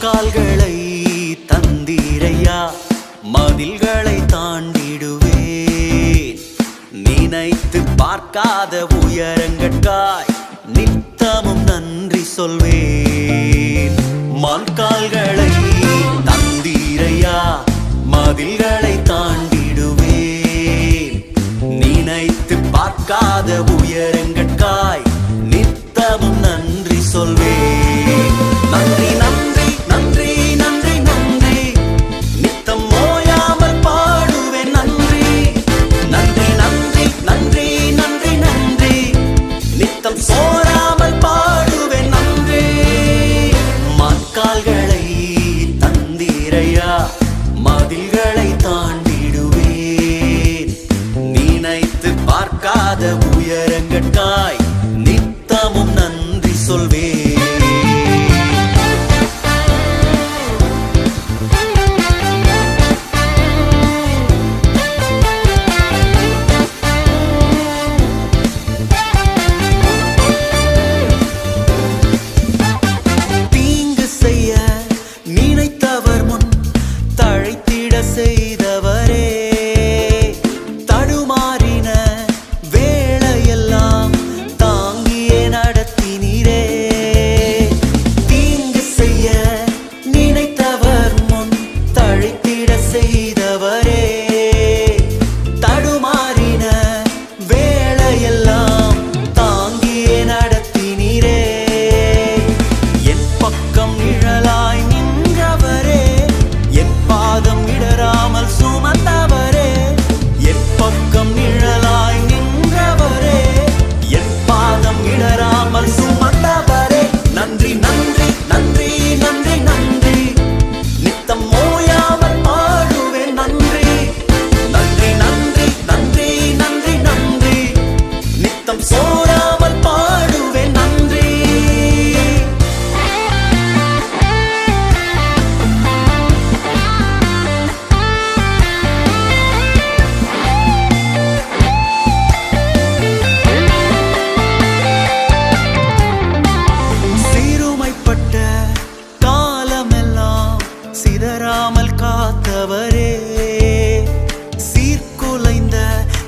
கால்களை தந்தீரையா? மதில்களை தாண்டிடுவேன். நினைத்து பார்க்காத உயரங்கட்காய் நித்தமும் நன்றி சொல்வேன். மண்கால்களை தந்தீரையா? மதில்களை தாண்டிடுவேன். நினைத்து பார்க்காத உயர sei.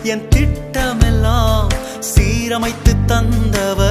என் திட்டமெல்லாம் சீரமைத்து தந்தவர்.